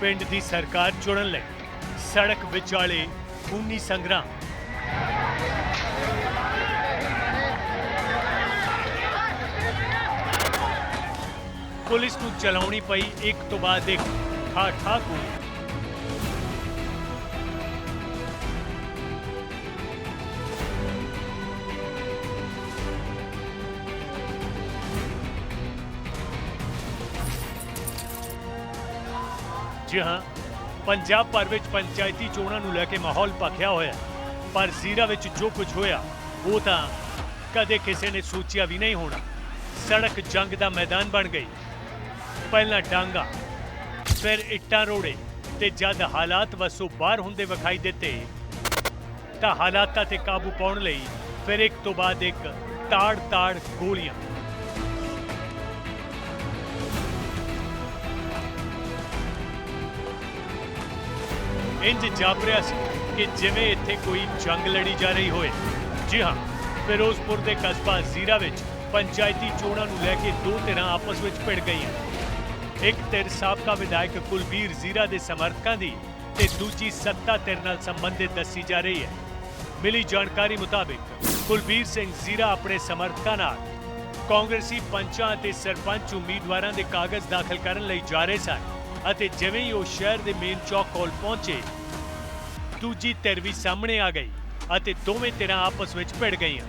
ਪਿੰਡ ਦੀ ਸਰਕਾਰ ਚੁਣਨ ਲਈ ਸੜਕ ਵਿਚਾਲੇ ਖੂਨੀ ਸੰਗਰਾਮ। ਪੁਲਿਸ ਨੂੰ ਚਲਾਉਣੀ ਪਈ, ਇੱਕ ਤੋਂ ਬਾਅਦ ਇੱਕ ਠਾ ਠਾ ਗੋਲੀ। ਜੀ ਹਾਂ, ਪੰਜਾਬ ਭਰ ਵਿੱਚ ਪੰਚਾਇਤੀ ਚੋਣਾਂ ਨੂੰ ਲੈ ਕੇ ਮਾਹੌਲ ਭਖਿਆ ਹੋਇਆ ਪਰ ਜ਼ੀਰਾ ਵਿੱਚ ਜੋ ਕੁਝ ਹੋਇਆ, ਉਹ ਤਾਂ ਕਦੇ ਕਿਸੇ ਨੇ ਸੋਚਿਆ ਵੀ ਨਹੀਂ ਹੋਣਾ। ਸੜਕ ਜੰਗ ਦਾ ਮੈਦਾਨ ਬਣ ਗਈ। ਪਹਿਲਾਂ ਡਾਂਗਾ, ਫਿਰ ਇੱਟਾਂ ਰੋੜੇ ਤੇ ਜਦ ਹਾਲਾਤ ਵਸੋਂ ਬਾਹਰ ਹੁੰਦੇ ਵਿਖਾਈ ਦਿੱਤੇ, ਤਾਂ ਹਾਲਾਤਾਂ ਤੇ ਕਾਬੂ ਪਾਉਣ ਲਈ ਫਿਰ ਇੱਕ ਤੋਂ ਬਾਅਦ ਇੱਕ ਤਾੜ-ਤਾੜ ਗੋਲੀਆਂ। ਇੰਜ ਰਿਹਾ ਸੀ ਕਿ ਜਿਵੇਂ ਇੱਥੇ ਕੋਈ ਜੰਗ ਲੜੀ ਜਾ ਰਹੀ ਹੋਵੇ। ਜੀ ਹਾਂ, ਫਿਰੋਜ਼ਪੁਰ ਦੇ ਕਸਬਾ ਜ਼ੀਰਾ ਵਿੱਚ ਪੰਚਾਇਤੀ ਚੋਣਾਂ ਨੂੰ ਲੈ ਕੇ ਦੋ ਧਿਰਾਂ ਆਪਸ ਵਿੱਚ ਭਿੜ ਗਈਆਂ। ਇੱਕ ਧਿਰ ਸਾਬਕਾ ਵਿਧਾਇਕ ਕੁਲਬੀਰ ਜ਼ੀਰਾ ਦੇ ਸਮਰਥਕਾਂ ਦੀ ਤੇ ਦੂਜੀ ਸੱਤਾ ਧਿਰ ਨਾਲ ਸੰਬੰਧਿਤ ਦੱਸੀ ਜਾ ਰਹੀ ਹੈ। ਮਿਲੀ ਜਾਣਕਾਰੀ ਮੁਤਾਬਿਕ ਕੁਲਬੀਰ ਸਿੰਘ ਜ਼ੀਰਾ ਆਪਣੇ ਸਮਰਥਕਾਂ ਨਾਲ ਕਾਂਗਰਸੀ ਪੰਚਾਂ ਅਤੇ ਸਰਪੰਚ ਉਮੀਦਵਾਰਾਂ ਦੇ ਕਾਗਜ਼ ਦਾਖਲ ਕਰਨ ਲਈ ਜਾ ਰਹੇ ਸਨ। ਅਤੇ ਜਿਵੇਂ ਹੀ ਉਹ ਸ਼ਹਿਰ ਦੇ ਮੇਨ ਚੌਕ ਕੋਲ ਪਹੁੰਚੇ, ਦੂਜੀ ਧਿਰ ਵੀ ਸਾਹਮਣੇ ਆ ਗਈ ਅਤੇ ਦੋਵੇਂ ਧਿਰਾਂ ਆਪਸ ਵਿੱਚ ਭਿੜ ਗਈਆਂ।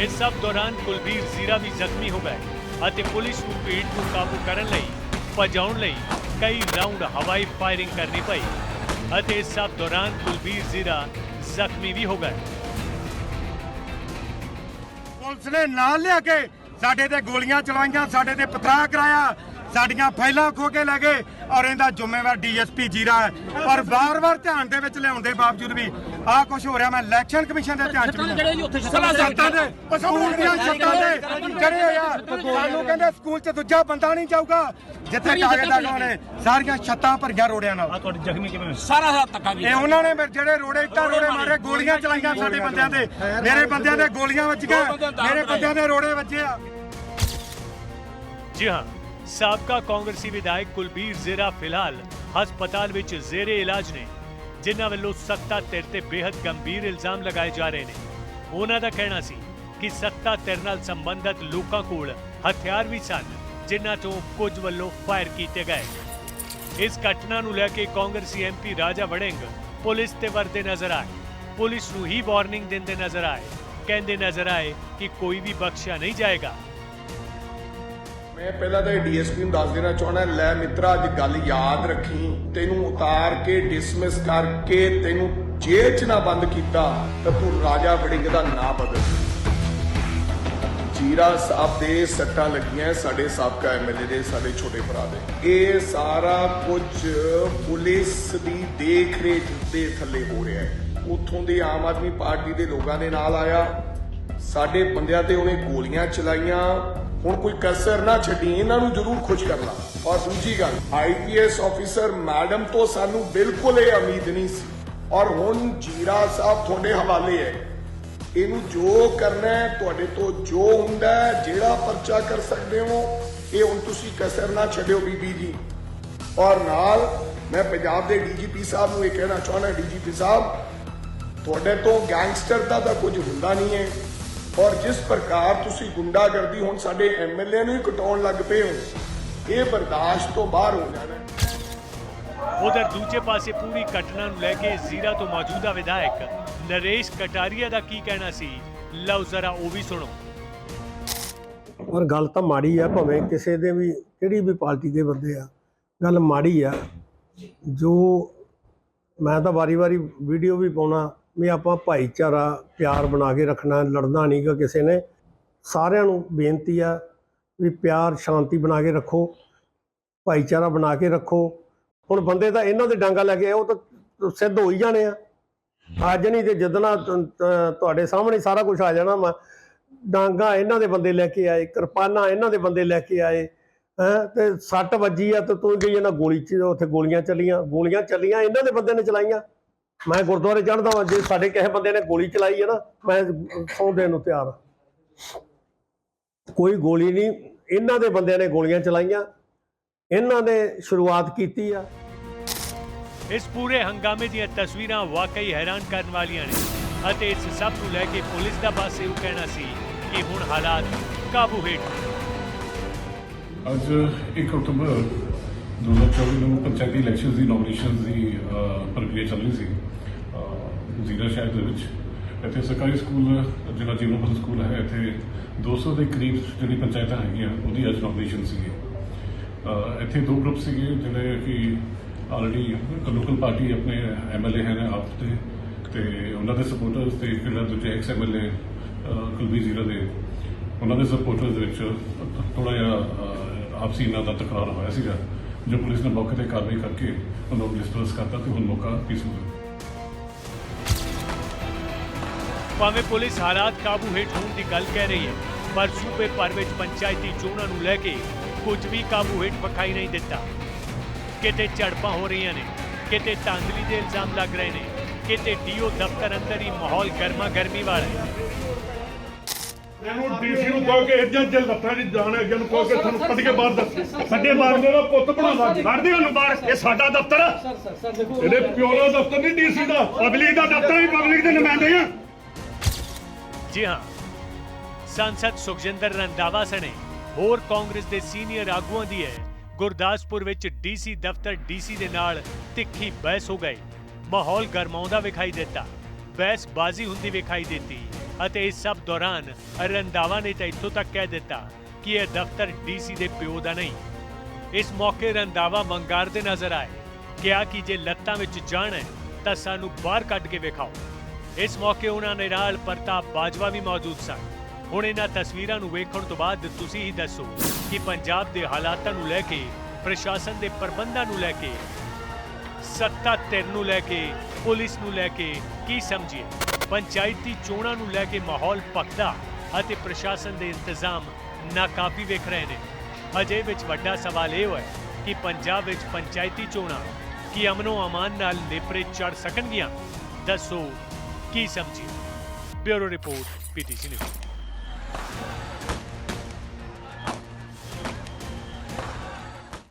ਇਸ ਸਭ ਦੌਰਾਨ ਕੁਲਬੀਰ ਜ਼ੀਰਾ ਵੀ ਜ਼ਖਮੀ ਹੋ ਗਏ ਅਤੇ ਪੁਲਿਸ ਨੂੰ ਭੀੜ ਨੂੰ ਕਾਬੂ ਕਰਨ ਲਈ, ਭਜਾਉਣ ਲਈ ਕਈ ਰਾਉਂਡ ਹਵਾਈ ਫਾਇਰਿੰਗ ਕਰਨੀ ਪਈ ਅਤੇ ਇਸ ਸਭ ਦੌਰਾਨ ਕੁਲਬੀਰ ਜ਼ੀਰਾ ਜ਼ਖਮੀ ਵੀ ਹੋ ਗਏ। ਪੁਲਿਸ ਨੇ ਨਾਲ ਲਿਆ ਕੇ ਸਾਡੇ ਤੇ ਗੋਲੀਆਂ ਚਲਾਈਆਂ, ਸਾਡੇ ਤੇ ਪਥਰਾ ਕਰਾਇਆ, ਸਾਡੀਆਂ ਫਾਈਲਾਂ ਖੋ ਕੇ ਲੈ ਗਏ ਔਰ ਇਹਦਾ ਜ਼ਿੰਮੇਵਾਰ ਡੀਐਸਪੀ ਜੀਰਾ ਹੈ। ਪਰ ਵਾਰ-ਵਾਰ ਧਿਆਨ ਦੇ ਵਿੱਚ ਲਿਆਉਣ ਦੇ ਬਾਵਜੂਦ ਵੀ ਆਹ ਕੁਝ ਹੋ ਰਿਹਾ ਮੈਂ ਇਲੈਕਸ਼ਨ ਕਮਿਸ਼ਨ ਦੇ ਧਿਆਨ ਚ ਵੀ ਜਿਹੜੇ ਜੀ ਉੱਥੇ ਸਲਾ ਸੱਤਾਂ ਦੇ ਸਕੂਲ ਦੀਆਂ ਛੱਤਾਂ ਦੇ ਚੜੇ ਹੋਇਆ ਸਾਨੂੰ ਕਹਿੰਦੇ ਸਕੂਲ 'ਚ ਦੂਜਾ ਬੰਦਾ ਨਹੀਂ ਜਾਊਗਾ ਜਿੱਥੇ ਕਾਗਜ਼ ਦਾ ਨੇ ਸਾਰੀਆਂ ਛੱਤਾਂ ਭਰੀਆਂ ਰੋੜਿਆਂ ਨਾਲ। ਤੁਹਾਡੀ ਜ਼ਖਮੀ ਕਿਵੇਂ ਸਾਰਾ ਸਾਰਾ ਧੱਕਾ ਇਹ ਉਹਨਾਂ ਨੇ ਮੇਰੇ ਜਿਹੜੇ ਰੋੜੇ ਇੱਟਾਂ ਰੋੜੇ ਮਾਰੇ ਗੋਲੀਆਂ ਚਲਾਈਆਂ ਸਾਡੇ ਬੰਦਿਆਂ ਤੇ। ਮੇਰੇ। ਬੰਦਿਆਂ ਦੇ ਗੋਲੀਆਂ ਵੱਜੀਆਂ ਮੇਰੇ ਬੰਦਿਆਂ ਦੇ ਰੋੜੇ ਵੱਜੇ ਆ। ਜੀ ਹਾਂ ਸਾਬਕਾ ਕਾਂਗਰਸੀ ਵਿਧਾਇਕ ਕੁਲਬੀਰ ਜ਼ੀਰਾ ਫਿਲਹਾਲ ਹਸਪਤਾਲ ਵਿੱਚ ਜ਼ੇਰੇ ਇਲਾਜ ਨੇ। ਜਿਨ੍ਹਾਂ ਵੱਲੋਂ ਸੱਤਾ ਧਿਰ ਤੇ ਬੇहद ਗੰਭੀਰ ਇਲਜ਼ਾਮ ਲਗਾਏ ਜਾ ਰਹੇ ਨੇ। ਉਹਨਾਂ ਦਾ ਕਹਿਣਾ ਸੀ ਕਿ ਸੱਤਾ ਧਿਰ ਨਾਲ ਸੰਬੰਧਿਤ ਲੋਕਾਂ ਕੋਲ ਹਥਿਆਰ ਵੀ ਸਨ, ਜਿਨ੍ਹਾਂ ਤੋਂ ਕੁਝ ਵੱਲੋਂ ਫਾਇਰ ਕੀਤੇ ਗਏ। ਇਸ ਘਟਨਾ ਨੂੰ ਲੈ ਕੇ ਕਾਂਗਰਸੀ ਐਮਪੀ ਰਾਜਾ ਵੜਿੰਗ ਪੁਲਿਸ ਤੇ ਵਰਦੇ ਨਜ਼ਰ ਆਏ। ਪੁਲਿਸ ਨੂੰ ਹੀ ਵਾਰਨਿੰਗ ਦਿੰਦੇ ਨਜ਼ਰ ਆਏ। ਕਹਿੰਦੇ ਨਜ਼ਰ ਆਏ ਕਿ ਕੋਈ ਵੀ ਬਖਸ਼ਿਆ ਨਹੀਂ ਜਾਏਗਾ। ਮੈਂ ਪਹਿਲਾਂ ਤਾਂ ਡੀਐਸਪੀ ਨੂੰ ਦੱਸ ਦੇਣਾ ਚਾਹਣਾ ਲੈ ਮਿੱਤਰਾ, ਅੱਜ ਗੱਲ ਯਾਦ ਰੱਖੀ, ਤੈਨੂੰ ਉਤਾਰ ਕੇ ਡਿਸਮਿਸ ਕਰਕੇ ਤੈਨੂੰ ਜੇਲ੍ਹ 'ਚ ਨਾ ਬੰਦ ਕੀਤਾ, ਤਾਂ ਤੂੰ ਰਾਜਾ ਵੜਿੰਗ ਦਾ ਨਾਂ ਬਦਲ। ਜੀਰਾ ਸਾਹਿਬ ਦੇ ਸੱਟਾਂ ਲੱਗੀਆਂ ਸਾਡੇ ਸਾਬਕਾ ਐਮਐਲਏ ਦੇ, ਸਾਡੇ ਛੋਟੇ ਭਰਾ ਦੇ। ਇਹ ਸਾਰਾ ਕੁਝ ਪੁਲਿਸ ਦੀ ਦੇਖ ਰੇਖ ਦੇ ਥੱਲੇ ਹੋ ਰਿਹਾ ਹੈ ਉੱਥੋਂ ਦੇ ਆਮ ਆਦਮੀ ਪਾਰਟੀ ਦੇ ਲੋਕਾਂ ਦੇ ਨਾਲ ਆਇਆ, ਸਾਡੇ ਬੰਦਿਆਂ ਤੇ ਉਹਨੇ ਗੋਲੀਆਂ ਚਲਾਈਆਂ ਹੁਣ ਕੋਈ ਕਸਰ ਨਾ ਛੱਡੀ, ਇਹਨਾਂ ਨੂੰ ਜ਼ਰੂਰ ਖੁਸ਼ ਕਰਨਾ। ਔਰ ਦੂਜੀ ਗੱਲ ਆਈਪੀਐਸ ਆਫੀਸਰ ਮੈਡਮ ਤੋਂ ਸਾਨੂੰ ਬਿਲਕੁਲ ਇਹ ਉਮੀਦ ਨਹੀਂ ਸੀ। ਔਰ ਹੁਣ ਜੀਰਾ ਸਾਹਿਬ ਤੁਹਾਡੇ ਹਵਾਲੇ ਹੈ। ਇਹਨੂੰ ਜੋ ਕਰਨਾ ਹੈ, ਤੁਹਾਡੇ ਤੋਂ ਜੋ ਹੁੰਦਾ ਹੈ, ਜਿਹੜਾ ਪਰਚਾ ਕਰ ਸਕਦੇ ਹੋ, ਇਹ ਹੁਣ ਤੁਸੀਂ ਕਸਰ ਨਾ ਛੱਡਿਓ ਬੀਬੀ ਜੀ। ਔਰ ਨਾਲ ਮੈਂ ਪੰਜਾਬ ਦੇ ਡੀਜੀਪੀ ਸਾਹਿਬ ਨੂੰ ਇਹ ਕਹਿਣਾ ਚਾਹੁੰਦਾ, ਡੀਜੀਪੀ ਸਾਹਿਬ, ਤੁਹਾਡੇ ਤੋਂ ਗੈਂਗਸਟਰ ਦਾ ਤਾਂ ਕੁਝ ਹੁੰਦਾ ਨਹੀਂ ਹੈ। ਔਰ ਜਿਸ ਪ੍ਰਕਾਰ ਤੁਸੀਂ ਗੁੰਡਾਗਰਦੀ ਹੁਣ ਸਾਡੇ ਐਮਐਲਏ ਨੂੰ ਹੀ ਕਟਾਉਣ ਲੱਗ ਪਏ ਹੋ ਇਹ ਬਰਦਾਸ਼ਤ ਤੋਂ ਬਾਹਰ ਹੋ ਜਾਣਾ ਹੈ। ਉਧਰ ਦੂਜੇ ਪਾਸੇ ਪੂਰੀ ਘਟਨਾ ਨੂੰ ਲੈ ਕੇ ਜ਼ੀਰਾ ਤੋਂ ਮੌਜੂਦਾ ਵਿਧਾਇਕ ਨਰੇਸ਼ ਕਟਾਰੀਆ ਦਾ ਕੀ ਕਹਿਣਾ ਸੀ? ਲਓ ਜ਼ਰਾ ਉਹ ਵੀ ਸੁਣੋ। ਔਰ ਗੱਲ ਤਾਂ ਮਾੜੀ ਆ ਭਾਵੇਂ ਕਿਸੇ ਦੇ ਵੀ ਕਿਹੜੀ ਵੀ ਪਾਰਟੀ ਦੇ ਬੰਦੇ ਆ। ਗੱਲ ਮਾੜੀ ਆ। ਜੋ ਮੈਂ ਤਾਂ ਵਾਰੀ-ਵਾਰੀ ਵੀਡੀਓ ਵੀ ਪਾਉਣਾ ਵੀ ਆਪਾਂ ਭਾਈਚਾਰਾ ਪਿਆਰ ਬਣਾ ਕੇ ਰੱਖਣਾ ਲੜਨਾ ਨਹੀਂਗਾ ਕਿਸੇ ਨੇ। ਸਾਰਿਆਂ ਨੂੰ ਬੇਨਤੀ ਆ ਵੀ ਪਿਆਰ ਸ਼ਾਂਤੀ ਬਣਾ ਕੇ ਰੱਖੋ ਭਾਈਚਾਰਾ ਬਣਾ ਕੇ ਰੱਖੋ। ਹੁਣ ਬੰਦੇ ਤਾਂ ਇਹਨਾਂ ਦੇ ਡਾਂਗਾ ਲੈ ਕੇ ਆਏ, ਉਹ ਤਾਂ ਸਿੱਧ ਹੋ ਹੀ ਜਾਣੇ ਆ। ਅੱਜ ਨਹੀਂ ਤੇ ਜਦਨਾ ਤੁਹਾਡੇ ਸਾਹਮਣੇ ਸਾਰਾ ਕੁਝ ਆ ਜਾਣਾ ਮੈਂ ਡਾਂਗਾ ਇਹਨਾਂ ਦੇ ਬੰਦੇ ਲੈ ਕੇ ਆਏ ਕਿਰਪਾਨਾਂ ਇਹਨਾਂ ਦੇ ਬੰਦੇ ਲੈ ਕੇ ਆਏ ਹੈਂ ਤੇ ਸੱਟ ਵੱਜੀ ਆ ਤੇ ਤੂੰ ਗਈ ਇਹਨਾਂ ਗੋਲੀ ਚ ਉੱਥੇ ਗੋਲੀਆਂ ਚੱਲੀਆਂ ਗੋਲੀਆਂ ਚੱਲੀਆਂ ਇਹਨਾਂ ਦੇ ਬੰਦੇ ਨੇ ਚਲਾਈਆਂ। ਮੈਂ ਗੁਰਦੁਆਰੇ ਚੜ੍ਹਦਾ ਵਾਂ ਜੇ ਸਾਡੇ ਕਿਸੇ ਬੰਦੇ ਨੇ ਗੋਲੀ ਚਲਾਈ ਹੈ ਨਾ ਮੈਂ ਸੌਂ ਦੇਣ ਨੂੰ ਤਿਆਰ ਕੋਈ ਗੋਲੀ ਨਹੀਂ ਇਹਨਾਂ ਦੇ ਬੰਦਿਆਂ ਨੇ ਗੋਲੀਆਂ ਚਲਾਈਆਂ ਇਹਨਾਂ ਨੇ ਸ਼ੁਰੂਆਤ ਕੀਤੀ ਆ ਇਸ ਪੂਰੇ ਹੰਗਾਮੇ ਦੀਆਂ ਤਸਵੀਰਾਂ ਵਾਕਈ ਹੈਰਾਨ ਕਰਨ ਵਾਲੀਆਂ ਨੇ ਅਤੇ ਇਸ ਸਭ ਨੂੰ ਲੈ ਕੇ ਪੁਲਿਸ ਦਾ ਬਸ ਇਹ ਕਹਿਣਾ ਸੀ ਕਿ ਹੁਣ ਹਾਲਾਤ ਕਾਬੂ ਹੇਠ। ਅੱਜ 1 ਅਕਤੂਬਰ 2024 ਨੂੰ ਪੰਚਾਇਤੀ ਇਲੈਕਸ਼ਨ ਦੀ ਨੋਮੀਨੇਸ਼ਨ ਦੀ ਪ੍ਰਕਿਰਿਆ ਚੱਲ ਰਹੀ ਸੀ ਜ਼ੀਰਾ ਸ਼ਹਿਰ ਦੇ ਵਿੱਚ। ਇੱਥੇ ਸਰਕਾਰੀ ਸਕੂਲ, ਜਿਹੜਾ ਜੀਵਨ ਸਕੂਲ ਹੈ, ਇੱਥੇ 200 ਦੇ ਕਰੀਬ ਜਿਹੜੀ ਪੰਚਾਇਤਾਂ ਹੈਗੀਆਂ, ਉਹਦੀ ਅੱਜ ਨੋਮੀਨੇਸ਼ਨ ਸੀਗੀ। ਇੱਥੇ ਦੋ ਗਰੁੱਪ ਸੀਗੇ, ਜਿਹੜੇ ਕਿ ਆਲਰੇਡੀ ਲੋਕਲ ਪਾਰਟੀ ਆਪਣੇ ਐਮਐਲਏ ਹਨ ਆਪ ਦੇ, ਤੇ ਉਹਨਾਂ ਦੇ ਸਪੋਰਟਰਸ ਤੇ ਜਿਹੜਾ ਦੂਜੇ ਐਕਸ ਐਮਐਲਏ ਕੁਲਬੀਰ ਜ਼ੀਰਾ ਦੇ, ਉਹਨਾਂ ਦੇ ਸਪੋਰਟਰਸ ਦੇ ਵਿੱਚ ਥੋੜਾ ਜਿਹਾ ਆਪਸੀ ਇਹਨਾਂ ਦਾ ਤਕਰਾਰ ਹੋਇਆ ਸੀਗਾ। ਜੋ ਪੁਲਿਸ ਨੇ ਮੌਕੇ ਤੇ ਕਾਰਵਾਈ ਕਰਕੇ ਉਹਨਾਂ ਨੂੰ ਡਿਸਪਰਸ ਕਰਤਾ ਤੇ ਹੁਣ ਮੌਕਾ ਪੀਸਫੁਲ ਭਾਵੇਂ ਪੁਲਿਸ ਹਾਲਾਤ ਕਾਬੂ ਹੇਠ ਹੋਣ ਦੀ ਗੱਲ ਕਹਿ ਰਹੀ ਹੈ, ਪਰ ਸੂਬੇ ਭਰ ਵਿੱਚ ਪੰਚਾਇਤੀ ਚੋਣਾਂ ਨੂੰ ਲੈ ਕੇ ਕੁਝ ਵੀ ਕਾਬੂ ਹੇਠ ਵਿਖਾਈ ਨਹੀਂ ਦਿੱਤਾ। ਕਿਤੇ ਝੜਪਾਂ ਹੋ ਰਹੀਆਂ ਨੇ, ਕਿਤੇ ਧਾਂਦਲੀ ਦੇ ਇਲਜ਼ਾਮ ਲੱਗ ਰਹੇ ਨੇ, ਕਿਤੇ ਡੀਓ ਦਫ਼ਤਰ ਅੰਦਰ ਹੀ ਮਾਹੌਲ ਗਰਮਾ ਗਰਮੀ ਵਾਲਾ ਹੈ। ਇਹਨੂੰ ਡੀਸੀ ਨੂੰ ਕਹੋ ਕਿ ਇੱਜਾ ਜੇ ਲੱਤਾਂ ਦੀ ਜਾਣ ਅੱਗੇ ਨੂੰ ਕਹੋ ਕਿ ਤੁਹਾਨੂੰ ਕੱਢ ਕੇ ਬਾਹਰ ਦੱਸ। ਸਾਡੇ ਮਾਰਨੇ ਦਾ ਪੁੱਤ ਬਣਾਵਾ ਕੱਢਦੇ ਉਹਨੂੰ ਬਾਹਰ। ਇਹ ਸਾਡਾ ਦਫ਼ਤਰ ਆ। ਇਹਦੇ ਪਿਓ ਦਾ ਦਫ਼ਤਰ ਨਹੀਂ ਡੀਸੀ ਦਾ। ਪਬਲਿਕ ਦਾ ਦਫ਼ਤਰ ਵੀ ਪਬਲਿਕ ਦੇ ਨੁਮਾਇੰਦੇ ਆ। ਜੀ ਹਾਂ। ਸੰਸਦ ਸੁਖਜਿੰਦਰ ਰੰਧਾਵਾ ਸਣੇ ਹੋਰ ਕਾਂਗਰਸ ਦੇ ਸੀਨੀਅਰ ਆਗੂਆਂ ਦੀ ਹੈ ਗੁਰਦਾਸਪੁਰ ਵਿੱਚ ਡੀਸੀ ਦਫ਼ਤਰ ਡੀਸੀ ਦੇ ਨਾਲ ਤਿੱਖੀ ਬਹਿਸ ਹੋ ਗਈ। ਮਾਹੌਲ ਗਰਮਾਉਂਦਾ ਵਿਖਾਈ ਦਿੱਤਾ। ਬਹਿਸ ਬਾਜ਼ੀ ਹੁੰਦੀ ਵਿਖਾਈ ਦਿੱਤੀ। ਅਤੇ ਇਸ ਸਭ ਦੌਰਾਨ ਰੰਧਾਵਾ ਨੇ ਤਾਂ ਇੱਥੋਂ ਤੱਕ ਕਹਿ ਦਿੱਤਾ ਕਿ ਇਹ ਦਫ਼ਤਰ ਡੀਸੀ ਦੇ ਪਿਓ ਦਾ ਨਹੀਂ। ਇਸ ਮੌਕੇ ਰੰਧਾਵਾ ਵੰਗਾਰਦੇ ਨਜ਼ਰ ਆਏ, ਕਿਹਾ ਕਿ ਜੇ ਲੱਤਾਂ ਵਿੱਚ ਜਾਣਾ ਤਾਂ ਸਾਨੂੰ ਬਾਹਰ ਕੱਢ ਕੇ ਵਿਖਾਓ। ਇਸ ਮੌਕੇ ਉਹਨਾਂ ਦੇ ਨਾਲ ਪ੍ਰਤਾਪ ਬਾਜਵਾ ਵੀ ਮੌਜੂਦ ਸਨ। ਹੁਣ ਇਹਨਾਂ ਤਸਵੀਰਾਂ ਨੂੰ ਵੇਖਣ ਤੋਂ ਬਾਅਦ ਤੁਸੀਂ ਹੀ ਦੱਸੋ ਕਿ ਪੰਜਾਬ ਦੇ ਹਾਲਾਤਾਂ ਨੂੰ ਲੈ ਕੇ, ਪ੍ਰਸ਼ਾਸਨ ਦੇ ਪ੍ਰਬੰਧਾਂ ਨੂੰ ਲੈ ਕੇ, ਸੱਤਾ ਧਿਰ ਨੂੰ ਲੈ ਕੇ, ਪੁਲਿਸ ਨੂੰ ਲੈ ਕੇ ਕੀ ਸਮਝੀਏ? ਪੰਚਾਇਤੀ ਚੋਣਾਂ ਨੂੰ ਲੈ ਕੇ ਮਾਹੌਲ ਪੱਕਦਾ ਅਤੇ ਪ੍ਰਸ਼ਾਸਨ ਦੇ ਇੰਤਜ਼ਾਮ ਨਾਕਾਫੀ ਵੇਖ ਰਹੇ ਨੇ। ਅਜੇ ਵਿੱਚ ਵੱਡਾ ਸਵਾਲ ਇਹ ਹੈ ਕਿ ਪੰਜਾਬ ਵਿੱਚ ਪੰਚਾਇਤੀ ਚੋਣਾਂ ਕੀ ਅਮਨੋ ਅਮਾਨ ਨਾਲ ਨੇਪਰੇ ਚੜ ਸਕਣਗੀਆਂ? ਦੱਸੋ, ਕੀ ਸਮਝੀਏ? Bureau report PTC news.